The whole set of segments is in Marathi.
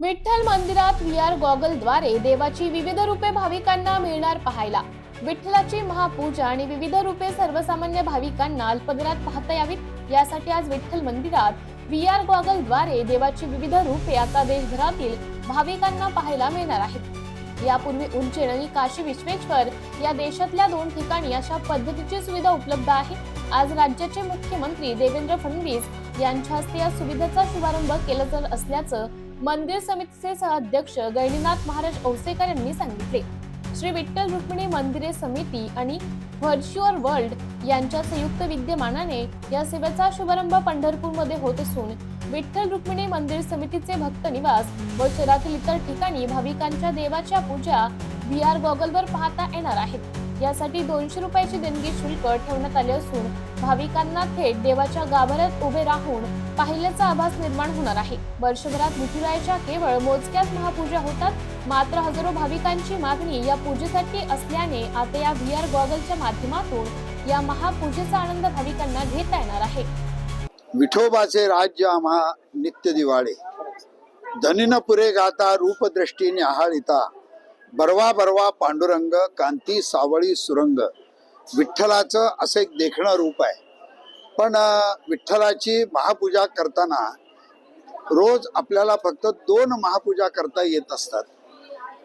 विठ्ठल मंदिरात व्ही आर गॉगलद्वारे देवाची विविध रूपे भाविकांना मिळणार पाहायला. विठ्ठलाची महापूजा आणि विविध रूपे सर्वसामान्य भाविकांना अल्पदरात पाहता यावीत. यासाठी आज विठ्ठल मंदिरात व्ही आर गॉगलद्वारे देवाची विविध रूपे आता देशभरातील भाविकांना पाहायला मिळणार आहेत. यापूर्वी उज्जैन आणि काशी विश्वेश्वर या देशातल्या दोन ठिकाणी अशा पद्धतीची सुविधा उपलब्ध आहे. आज राज्याचे मुख्यमंत्री देवेंद्र फडणवीस यांच्या हस्ते या सुविधेचा शुभारंभ केला जात असल्याचं मंदिर समितीचे सहअध्यक्ष गैनीनाथ महाराज औसेकर यांनी सांगितले. श्री विठ्ठल रुक्मिणी मंदिरे समिती आणि व्हर्च्युअल वर्ल्ड यांच्या संयुक्त विद्यमानाने या सेवेचा शुभारंभ पंढरपूरमध्ये होत असून विठ्ठल रुक्मिणी मंदिर समितीचे भक्त निवास व शहरातील इतर ठिकाणी भाविकांच्या देवाच्या पूजा व्ही आर गॉगलवर पाहता येणार आहेत. यासाठी दोनशे रुपयाची देणगी शुल्क ठेवण्यात आले असून भाविकांना थेट देवाच्या गाभाऱ्यात उभे राहून पाहिल्याचा आभास निर्माण होणार आहे. वर्षभरात विठुरायाच्या केवळ मोजक्याच महापूजा होतात. मात्र हजारो भाविकांची मागणी या पूजेसाठी असल्याने आता या व्ही आर गॉगलच्या माध्यमातून या महापूजेचा आनंद भाविकांना घेता येणार आहे. विठोबाचे राज्य आम्हा नित्य दिवाळे. धनिन पुरे गाता रूपदृष्टीने आहाळिता. बरवा बरवा पांडुरंग कांती सावळी सुरंग. विठ्ठलाचं असं एक देखणं रूप आहे. पण विठ्ठलाची महापूजा करताना रोज आपल्याला फक्त दोन महापूजा करता येत असतात.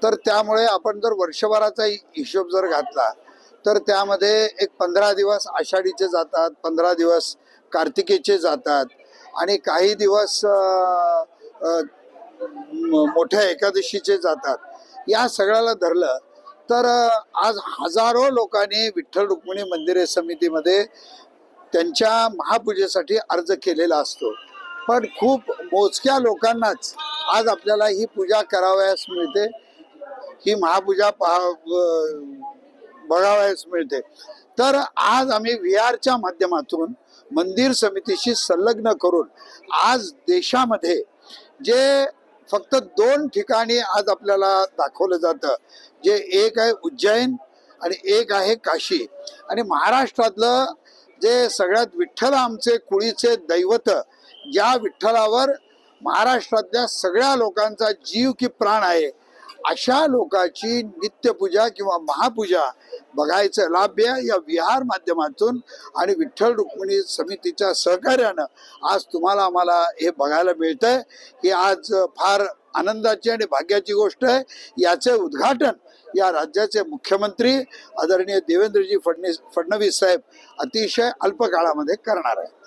तर त्यामुळे आपण जर वर्षभराचा हिशोब जर घातला तर त्यामध्ये एक पंधरा दिवस आषाढीचे जातात पंधरा दिवस कार्तिकेचे जातात आणि काही दिवस मोठ्या एकादशीचे जातात. या सगळ्याला धरलं तर आज हजारो लोकांनी विठ्ठल रुक्मिणी मंदिरे समितीमध्ये त्यांच्या महापूजेसाठी अर्ज केलेला असतो. पण खूप मोजक्या लोकांनाच आज आपल्याला ही पूजा करावयास मिळते. ही महापूजा पहा बघावयास मिळते. तर आज आम्ही व्ही आरच्या माध्यमातून मंदिर समितीशी संलग्न करून आज देशामध्ये जे फक्त दोन ठिकाणी आज आपल्याला दाखवलं जातं. जे एक आहे उज्जैन आणि एक आहे काशी. आणि महाराष्ट्रातलं जे सगळ्यात विठ्ठल आमचे कुळीचे दैवत ज्या विठ्ठलावर महाराष्ट्रातल्या सगळ्या लोकांचा जीव की प्राण आहे. अशा लोकांची नित्यपूजा किंवा महापूजा बघायचं लाभ्य या विहार माध्यमातून आणि विठ्ठल रुक्मिणी समितीच्या सहकार्यानं आज तुम्हाला आम्हाला हे बघायला मिळतंय. ही आज फार आनंदाची आणि भाग्याची गोष्ट आहे. याचे उद्घाटन या राज्याचे मुख्यमंत्री आदरणीय देवेंद्रजी फडणवीस फडणवीस साहेब अतिशय अल्प काळामध्ये करणार आहे